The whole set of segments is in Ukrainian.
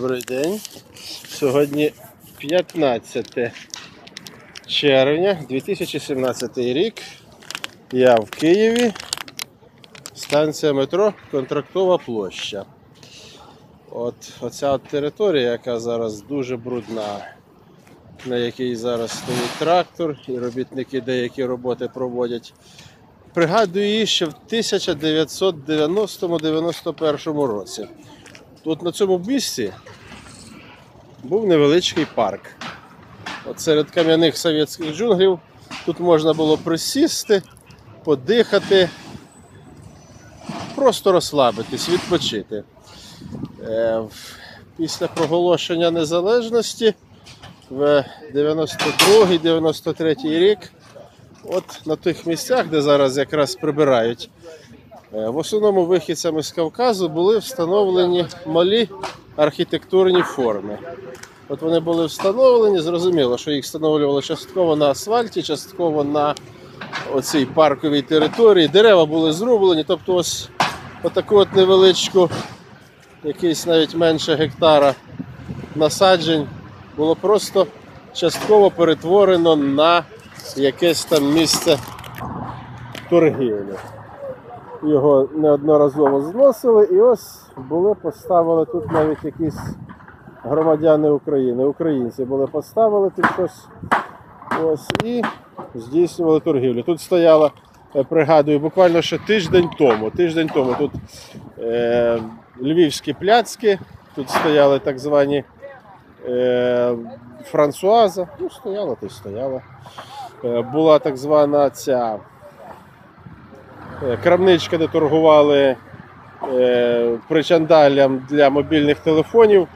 Добрий день. Сьогодні 15 червня 2017 рік. Я в Києві. Станція метро Контрактова площа. От оця от територія, яка зараз дуже брудна, на якій зараз стоїть трактор, і робітники деякі роботи проводять. Пригадую її ще в 1990-91 році. Тут на цьому місці був невеличкий парк. От серед кам'яних совєтських джунглів тут можна було присісти, подихати, просто розслабитись, відпочити. Е, Після проголошення незалежності в 92-93 рік, от на тих місцях, де зараз якраз прибирають В основному вихідцями з Кавказу були встановлені малі архітектурні форми. От вони були встановлені, зрозуміло, що їх встановлювали частково на асфальті, частково на оцій парковій території. Дерева були зрублені, тобто ось отаку от невеличку, якийсь навіть менше гектара насаджень було просто частково перетворено на якесь там місце торгівлі його неодноразово зносили, і ось були поставили тут навіть якісь громадяни України, українці були поставили тут щось ось і здійснювали торгівлю. Тут стояла, е, пригадую, буквально ще тиждень тому. Тиждень тому тут е, львівські пляцки, тут стояли так звані е, Франсуаза. Ну, стояла, то й стояла. Е, була так звана ця крамничка, де торгували е, причандаллям для мобільних телефонів.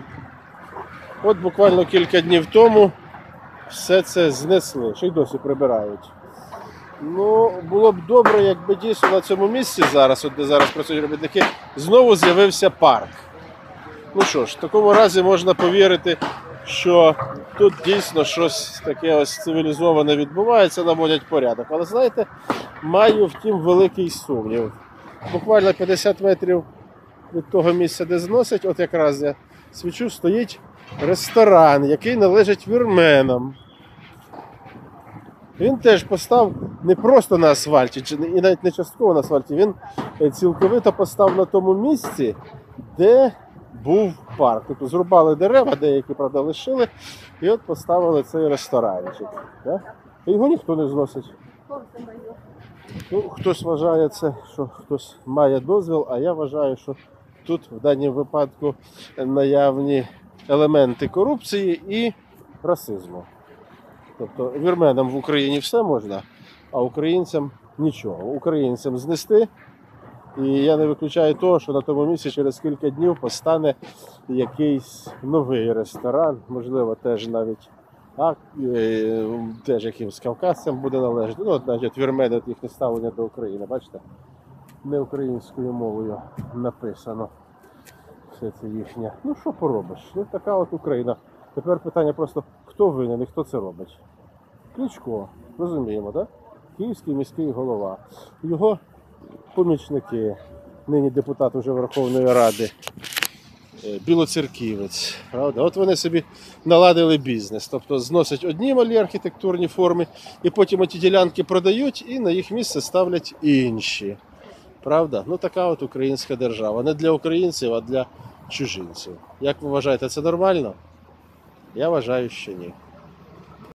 От буквально кілька днів тому все це знесли, що й досі прибирають. Ну, було б добре, якби дійсно на цьому місці зараз, от де зараз працюють робітники, знову з'явився парк. Ну що ж, в такому разі можна повірити, що тут дійсно щось таке ось цивілізоване відбувається, наводять порядок. Але знаєте, маю втім великий сумнів. Буквально 50 метрів від того місця, де зносять, от якраз я свічу, стоїть ресторан, який належить вірменам. Він теж постав не просто на асфальті, і навіть не частково на асфальті, він е, цілковито постав на тому місці, де був парк. Тобто зрубали дерева, деякі, правда, лишили, і от поставили цей ресторанчик. Да? Його ніхто не зносить. Ну, хтось вважає це, що хтось має дозвіл, а я вважаю, що тут в даному випадку наявні елементи корупції і расизму. Тобто вірменам в Україні все можна, а українцям нічого. Українцям знести. І я не виключаю того, що на тому місці через кілька днів постане якийсь новий ресторан, можливо, теж навіть а, е, теж якимсь кавказцям буде належати. Ну, от, значить, вірмени їхнє ставлення до України, бачите? Не українською мовою написано. Все це їхнє. Ну що поробиш? Ну така от Україна. Тепер питання просто, хто винен і хто це робить? Кличко, розуміємо, так? Київський міський голова. Його помічники, нині депутат уже Верховної Ради, білоцерківець. Правда? От вони собі наладили бізнес. Тобто зносять одні малі архітектурні форми, і потім ті ділянки продають і на їх місце ставлять інші. Правда? Ну така от українська держава. Не для українців, а для чужинців. Як ви вважаєте, це нормально? Я вважаю, що ні.